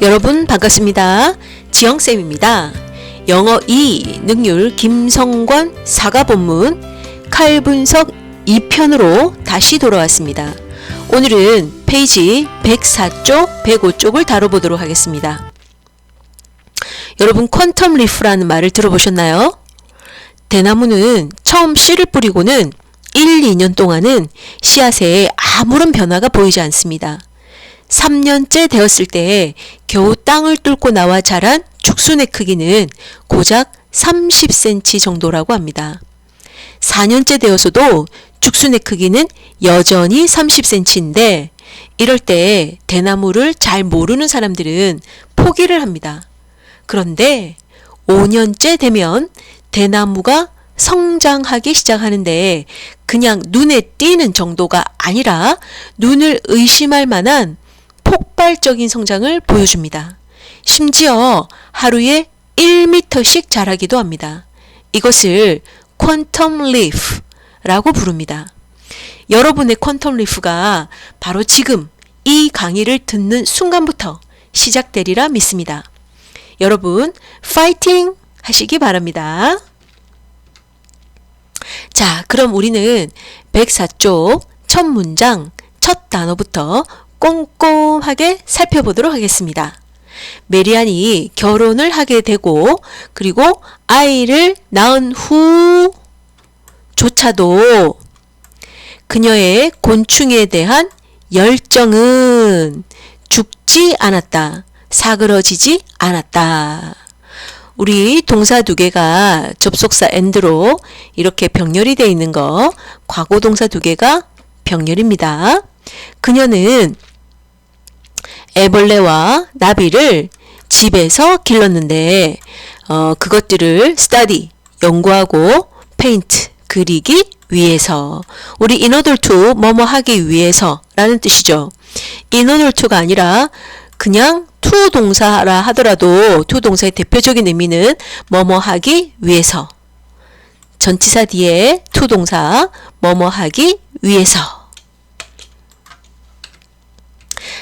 여러분 반갑습니다. 지영쌤입니다. 영어 2 능률 김성권 사과 본문 칼 분석 2편으로 다시 돌아왔습니다. 오늘은 페이지 104쪽, 105쪽을 다뤄보도록 하겠습니다. 여러분 퀀텀 리프라는 말을 들어보셨나요? 대나무는 처음 씨를 뿌리고는 1, 2년 동안은 씨앗에 아무런 변화가 보이지 않습니다. 3년째 되었을 때 겨우 땅을 뚫고 나와 자란 죽순의 크기는 고작 30cm 정도라고 합니다. 4년째 되어서도 죽순의 크기는 여전히 30cm인데 이럴 때 대나무를 잘 모르는 사람들은 포기를 합니다. 그런데 5년째 되면 대나무가 성장하기 시작하는데 그냥 눈에 띄는 정도가 아니라 눈을 의심할 만한 폭발적인 성장을 보여줍니다. 심지어 하루에 1m씩 자라기도 합니다. 이것을 퀀텀 리프라고 부릅니다. 여러분의 퀀텀 리프가 바로 지금 이 강의를 듣는 순간부터 시작되리라 믿습니다. 여러분, 파이팅 하시기 바랍니다. 자, 그럼 우리는 104쪽 첫 문장, 첫 단어부터 꼼꼼하게 살펴보도록 하겠습니다. 메리안이 결혼을 하게 되고 그리고 아이를 낳은 후조차도 그녀의 곤충에 대한 열정은 죽지 않았다. 사그러지지 않았다. 우리 동사 두 개가 접속사 and로 이렇게 병렬이 되어 있는 거 과거 동사 두 개가 병렬입니다. 그녀는 애벌레와 나비를 집에서 길렀는데 어, 그것들을 study 연구하고 paint 그리기 위해서 우리 in order to 뭐뭐 하기 위해서 라는 뜻이죠. in order to가 아니라 그냥 to 동사라 하더라도 to 동사의 대표적인 의미는 뭐뭐 하기 위해서 전치사 뒤에 to 동사 뭐뭐 하기 위해서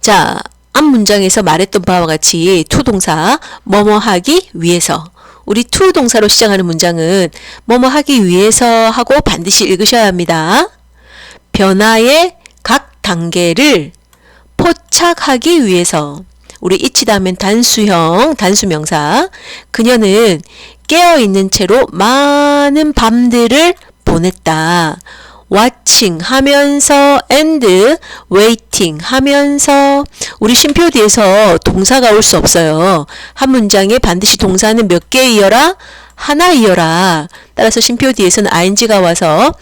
자, 앞 문장에서 말했던 바와 같이 to 동사 뭐뭐 하기 위해서 우리 to 동사로 시작하는 문장은 뭐뭐 하기 위해서 하고 반드시 읽으셔야 합니다. 변화의 각 단계를 포착하기 위해서 우리 이치다면 단수형 단수명사 그녀는 깨어 있는 채로 많은 밤들을 보냈다. Watching 하면서 and waiting 하면서 우리 쉼표 뒤에서 동사가 올 수 없어요. 한 문장에 반드시 동사는 몇 개 이어라? 하나 이어라. 따라서 쉼표 뒤에서는 ing가 와서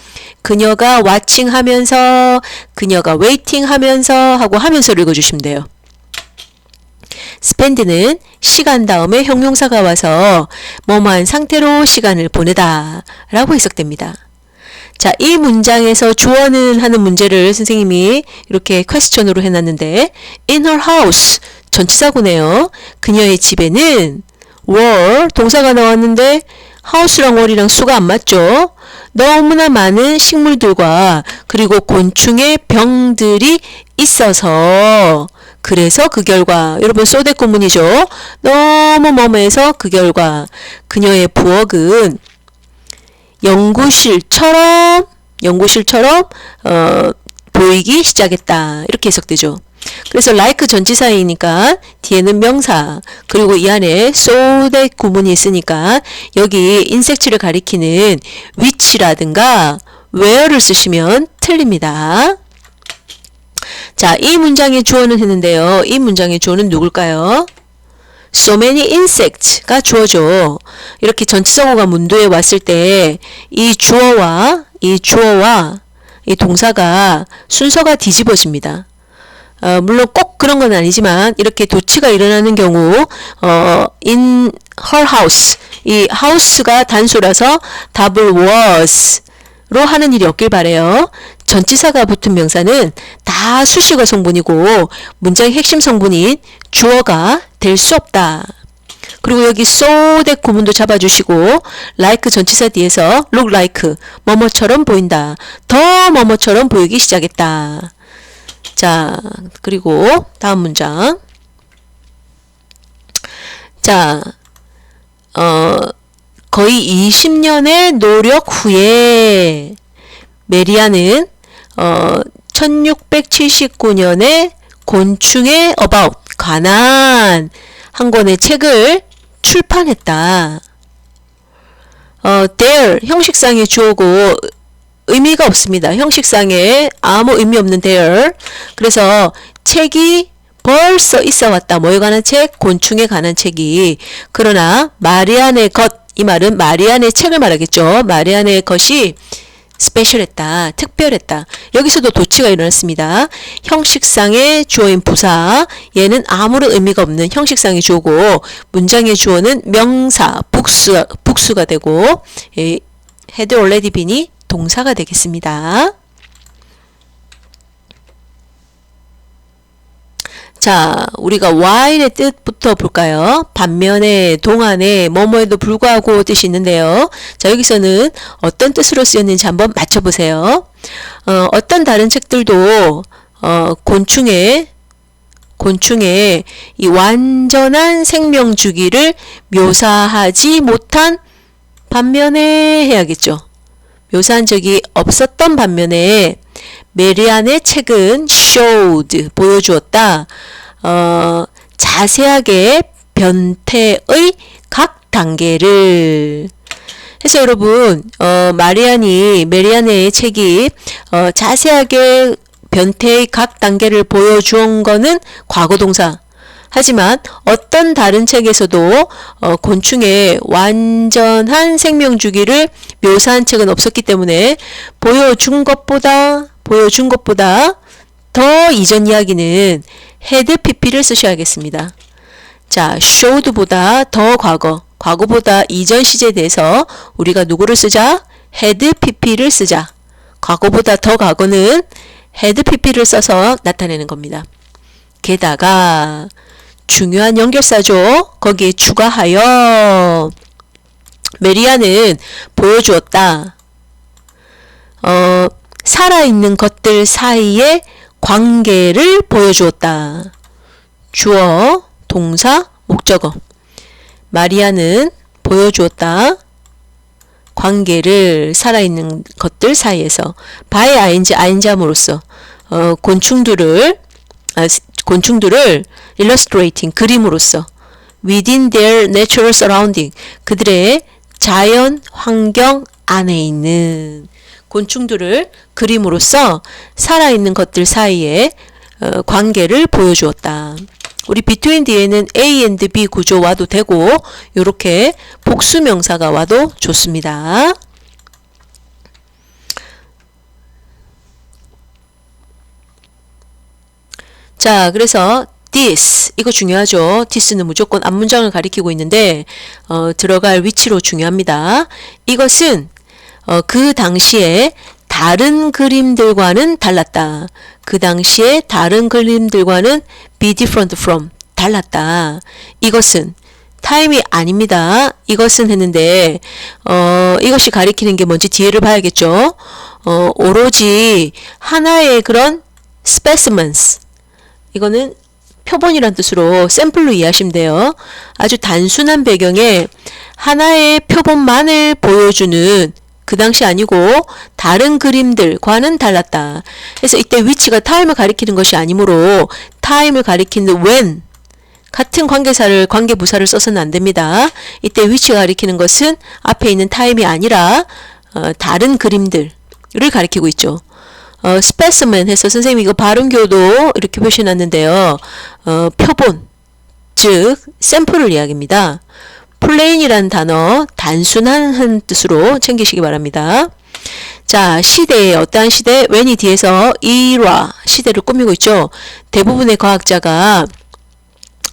그녀가 watching 하면서 그녀가 waiting 하면서 하고 하면서 읽어주시면 돼요. spend는 시간 다음에 형용사가 와서 뭐뭐한 상태로 시간을 보내다 라고 해석됩니다. 자, 이 문장에서 주어는 하는 문제를 선생님이 이렇게 퀘스천으로 해놨는데 in her house 전치사구네요. 그녀의 집에는 were 동사가 나왔는데 house랑 were이랑 수가 안 맞죠? 너무나 많은 식물들과 그리고 곤충의 병들이 있어서 그래서 그 결과 여러분 소대 구문이죠. 너무 머무해서 그 결과 그녀의 부엌은 연구실처럼 연구실처럼 어, 보이기 시작했다. 이렇게 해석되죠. 그래서 like 전치사이니까 뒤에는 명사 그리고 이 안에 so that 구문이 있으니까 여기 인색치를 가리키는 which라든가 where를 쓰시면 틀립니다. 자, 이 문장의 주어는 했는데요. 이 문장의 주어는 누굴까요? So many insects가 주어죠. 이렇게 전치사고가 문도에 왔을 때 이 주어와 이 주어와 이 동사가 순서가 뒤집어집니다. 어, 물론 꼭 그런 건 아니지만 이렇게 도치가 일어나는 경우 어, in her house 이 house가 단수라서 답을 was로 하는 일이 없길 바래요. 전치사가 붙은 명사는 다 수식어 성분이고 문장의 핵심 성분인 주어가 될 수 없다. 그리고 여기 so that 구문도 잡아주시고 like 전치사 뒤에서 look like 뭐뭐처럼 보인다. 더 뭐뭐처럼 보이기 시작했다. 자, 그리고 다음 문장. 자, 어, 거의 20년의 노력 후에 메리아는 어, 1679년에 곤충의 about 관한 한 권의 책을 출판했다. 어, there 형식상의 주어고 의미가 없습니다. 형식상에 아무 의미 없는 there. 그래서 책이 벌써 있어 왔다. 뭐에 관한 책? 곤충에 관한 책이. 그러나 마리안의 것, 이 말은 마리안의 책을 말하겠죠. 마리안의 것이 스페셜했다. 특별했다. 여기서도 도치가 일어났습니다. 형식상의 주어인 부사. 얘는 아무런 의미가 없는 형식상의 주어고 문장의 주어는 명사, 복수, 복수가 되고 예, had already been이 동사가 되겠습니다. 자, 우리가 while의 뜻부터 볼까요? 반면에, 동안에, 뭐뭐에도 불구하고 뜻이 있는데요. 자, 여기서는 어떤 뜻으로 쓰였는지 한번 맞춰보세요. 어, 어떤 다른 책들도, 어, 곤충의, 곤충의 이 완전한 생명 주기를 묘사하지 못한 반면에 해야겠죠. 묘사한 적이 없었던 반면에 메리안의 책은 showed 보여주었다. 어, 자세하게 변태의 각 단계를 해서 여러분 어, 마리안이 메리안의 책이 어, 자세하게 변태의 각 단계를 보여주은 거는 과거 동사. 하지만 어떤 다른 책에서도 어, 곤충의 완전한 생명 주기를 묘사한 책은 없었기 때문에 보여준 것보다 보여준 것보다 더 이전 이야기는 헤드 PP를 쓰셔야겠습니다. 자, showed보다 더 과거, 과거보다 이전 시제에 대해서 우리가 누구를 쓰자? 헤드 PP를 쓰자. 과거보다 더 과거는 헤드 PP를 써서 나타내는 겁니다. 게다가 중요한 연결사죠. 거기에 추가하여 메리아는 보여주었다. 어, 살아있는 것들 사이의 관계를 보여주었다. 주어, 동사, 목적어. 마리아는 보여주었다. 관계를 살아있는 것들 사이에서 by ing, ing함으로써 어, 곤충들을 아, 곤충들을 illustrating 그림으로써 within their natural surrounding 그들의 자연 환경 안에 있는 곤충들을 그림으로써 살아있는 것들 사이에 어, 관계를 보여주었다. 우리 between 뒤에는 A and B 구조 와도 되고 이렇게 복수 명사가 와도 좋습니다. 자, 그래서 this 이거 중요하죠. this는 무조건 앞문장을 가리키고 있는데 어, 들어갈 위치로 중요합니다. 이것은 어, 그 당시에 다른 그림들과는 달랐다. 그 당시에 다른 그림들과는 be different from 달랐다. 이것은 타임이 아닙니다. 이것은 했는데 어, 이것이 가리키는 게 뭔지 뒤에를 봐야겠죠. 어, 오로지 하나의 그런 specimens 이거는 표본이란 뜻으로 샘플로 이해하시면 돼요. 아주 단순한 배경에 하나의 표본만을 보여주는 그 당시 아니고 다른 그림들과는 달랐다. 그래서 이때 위치가 타임을 가리키는 것이 아니므로 타임을 가리키는 when 같은 관계사를 관계 부사를 써서는 안 됩니다. 이때 위치가 가리키는 것은 앞에 있는 타임이 아니라 어, 다른 그림들을 가리키고 있죠. 어, specimen 해서 선생님이 이거 발음교도 이렇게 표시해놨는데요. 어, 표본, 즉 샘플을 이야기합니다. 플레인이라는 단어 단순한 뜻으로 챙기시기 바랍니다. 자, 시대에 어떠한 시대? 웬이 뒤에서 일화 시대를 꾸미고 있죠. 대부분의 과학자가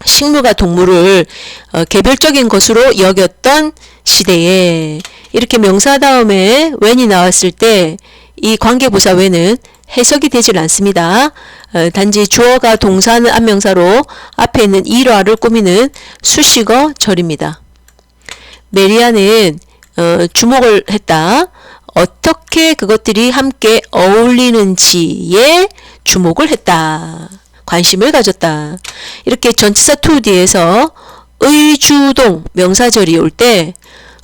식물과 동물을 어, 개별적인 것으로 여겼던 시대에 이렇게 명사 다음에 웬이 나왔을 때 이 관계부사 웬은 해석이 되질 않습니다. 어, 단지 주어가 동사는 안명사로 앞에 있는 일화를 꾸미는 수식어 절입니다. 메리아는 어, 주목을 했다. 어떻게 그것들이 함께 어울리는지에 주목을 했다. 관심을 가졌다. 이렇게 전치사 to 뒤에서 의주동 명사절이 올 때,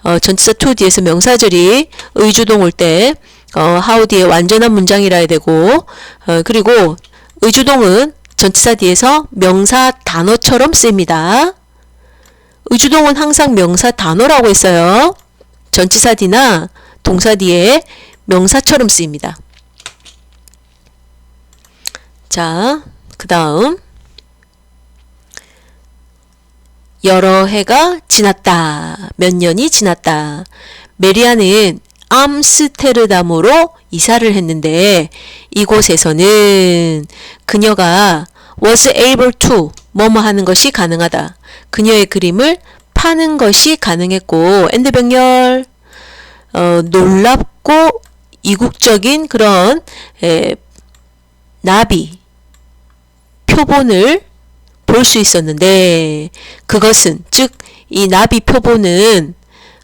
어, 전치사 to 뒤에서 명사절이 의주동 올 때, 어, 뒤에 완전한 문장이라 해야 되고, 어, 그리고 의주동은 전치사 뒤에서 명사 단어처럼 쓰입니다. 의주동은 항상 명사 단어라고 했어요. 전치사 뒤나 동사 뒤에 명사처럼 쓰입니다. 자, 그 다음 여러 해가 지났다. 몇 년이 지났다. 메리아는 암스테르담으로 이사를 했는데 이곳에서는 그녀가 was able to 뭐뭐 하는 것이 가능하다. 그녀의 그림을 파는 것이 가능했고 엔드 병렬 어, 놀랍고 이국적인 그런 에, 나비 표본을 볼 수 있었는데 그것은 즉 이 나비 표본은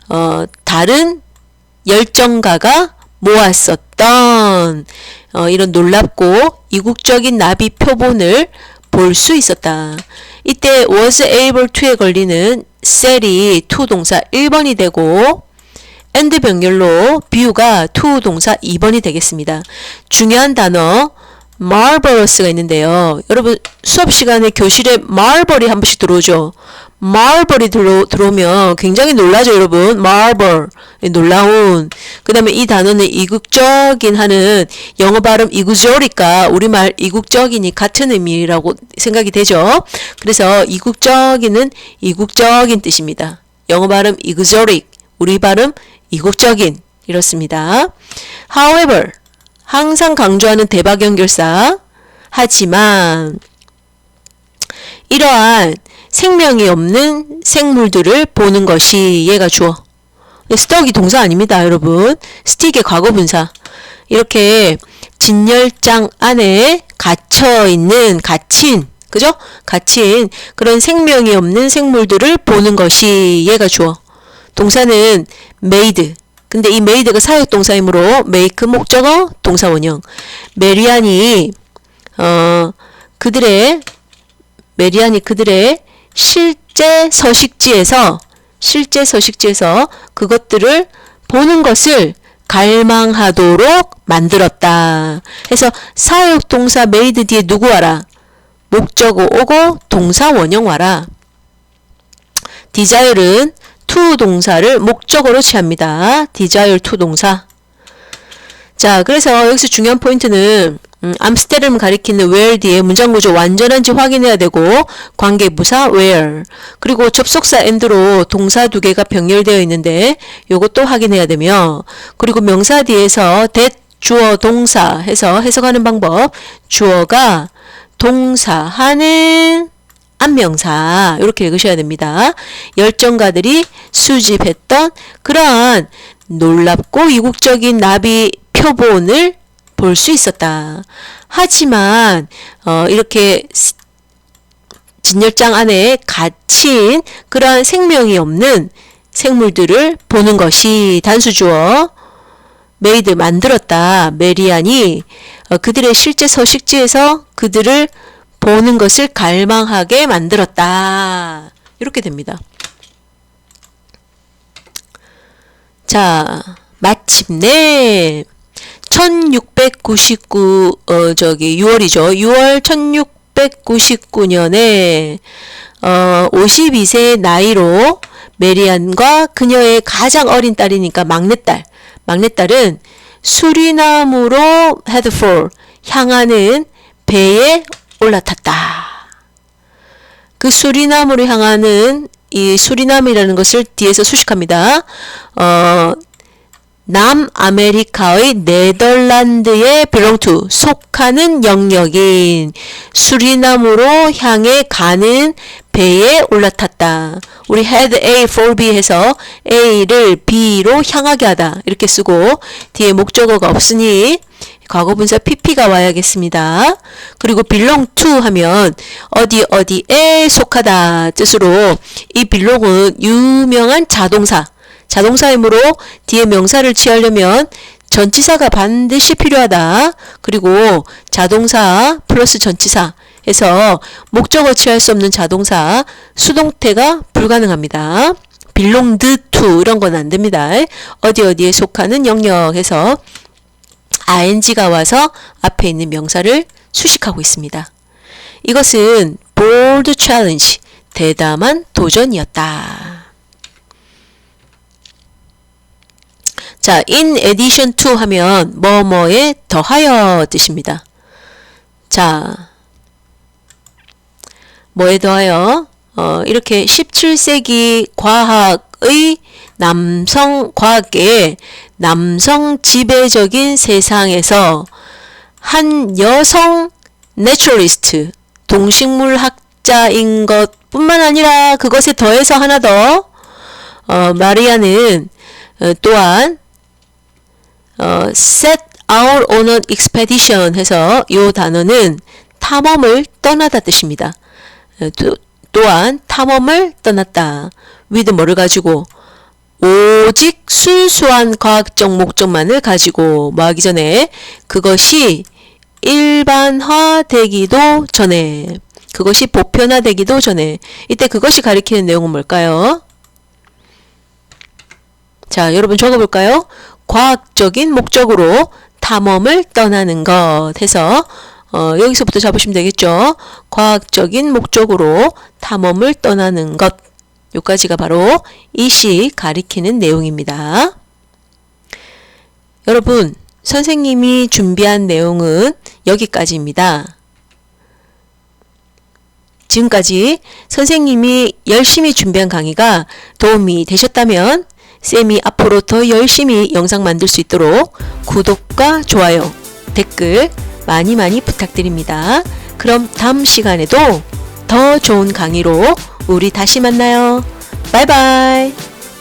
어, 다른 열정가가 모았었던 어, 이런 놀랍고 이국적인 나비 표본을 볼 수 있었다. 이때 was able to에 걸리는 셀이 to 동사 1번이 되고 and 병렬로 view가 to 동사 2번이 되겠습니다. 중요한 단어 marvelous가 있는데요. 여러분 수업 시간에 교실에 marvel이 한 번씩 들어오죠. Marvel이 들어, 들어오면 굉장히 놀라죠, 여러분. marvel. 놀라운. 그 다음에 이 단어는 이국적인 하는 영어 발음 이구조리까 우리말 이국적이니 같은 의미라고 생각이 되죠. 그래서 이국적인은 이국적인 뜻입니다. 영어 발음 이구조릭. 우리 발음 이국적인. 이렇습니다. however. 항상 강조하는 대박 연결사. 하지만 이러한 생명이 없는 생물들을 보는 것이 얘가 주어. 스톡이 동사 아닙니다, 여러분. 스틱의 과거 분사. 이렇게 진열장 안에 갇혀 있는 갇힌 그죠? 갇힌 그런 생명이 없는 생물들을 보는 것이 얘가 주어. 동사는 made. 근데 이 made가 사역 동사이므로 make 목적어 동사 원형. 메리안이 어 그들의 메리안이 그들의 실제 서식지에서 실제 서식지에서 그것들을 보는 것을 갈망하도록 만들었다. 해서 사역 동사 made 뒤에 누구 와라? 목적어 오고 동사 원형 와라. desire은 to 동사를 목적어로 취합니다. desire to 동사. 자, 그래서 여기서 중요한 포인트는 음, 암스테르를 가리키는 where 뒤에 문장 구조 완전한지 확인해야 되고 관계 부사 where 그리고 접속사 and로 동사 두 개가 병렬되어 있는데 요것도 확인해야 되며 그리고 명사 뒤에서 that 주어 동사 해서 해석하는 방법. 주어가 동사하는 안명사. 이렇게 읽으셔야 됩니다. 열정가들이 수집했던 그러한 놀랍고 이국적인 나비 표본을 볼 수 있었다. 하지만 어, 이렇게 진열장 안에 갇힌 그러한 생명이 없는 생물들을 보는 것이 단수주어 메이드 만들었다. 메리안이 어, 그들의 실제 서식지에서 그들을 보는 것을 갈망하게 만들었다. 이렇게 됩니다. 자, 마침내 1699, 어, 저기, 6월이죠. 6월 1699년에, 어, 52세 나이로 메리안과 그녀의 가장 어린 딸이니까 막내딸, 막내딸은 수리남으로 헤드폴 향하는 배에 올라탔다. 그 수리남으로 향하는 이 수리남이라는 것을 뒤에서 수식합니다. 어, 남아메리카의 네덜란드에 to 속하는 영역인 수리남으로 향해 가는 배에 올라탔다. 우리 had A for B 해서 A를 B로 향하게 하다 이렇게 쓰고 뒤에 목적어가 없으니 과거분사 pp가 와야겠습니다. 그리고 belong to 하면 어디 어디에 속하다 뜻으로 이 belong은 유명한 자동사 자동사이므로 뒤에 명사를 취하려면 전치사가 반드시 필요하다. 그리고 자동사 플러스 전치사 해서 목적어 취할 수 없는 자동사 수동태가 불가능합니다. belonged to 이런 건 안 됩니다. 어디 어디에 속하는 영역에서 ing가 와서 앞에 있는 명사를 수식하고 있습니다. 이것은 bold challenge, 대담한 도전이었다. 자, in addition to 하면 뭐뭐에 더하여 뜻입니다. 자, 뭐에 더하여 어, 이렇게 17세기 과학의 남성 과학계의 남성 지배적인 세상에서 한 여성 내추럴리스트 동식물 학자인 것 뿐만 아니라 그것에 더해서 하나 더 어, 마리아는 어, 또한 어, set out on an expedition 해서 이 단어는 탐험을 떠나다 뜻입니다. 어, 또, 또한 탐험을 떠났다. with 뭐를 가지고 오직 순수한 과학적 목적만을 가지고 뭐 하기 전에 그것이 일반화되기도 전에 그것이 보편화되기도 전에 이때 그것이 가리키는 내용은 뭘까요? 자, 여러분 적어볼까요? 과학적인 목적으로 탐험을 떠나는 것 해서 어, 여기서부터 잡으시면 되겠죠. 과학적인 목적으로 탐험을 떠나는 것. 요까지가 바로 이 시 가리키는 내용입니다. 여러분, 선생님이 준비한 내용은 여기까지입니다. 지금까지 선생님이 열심히 준비한 강의가 도움이 되셨다면 쌤이 앞으로 더 열심히 영상 만들 수 있도록 구독과 좋아요, 댓글 많이 많이 부탁드립니다. 그럼 다음 시간에도 더 좋은 강의로 우리 다시 만나요. 바이바이.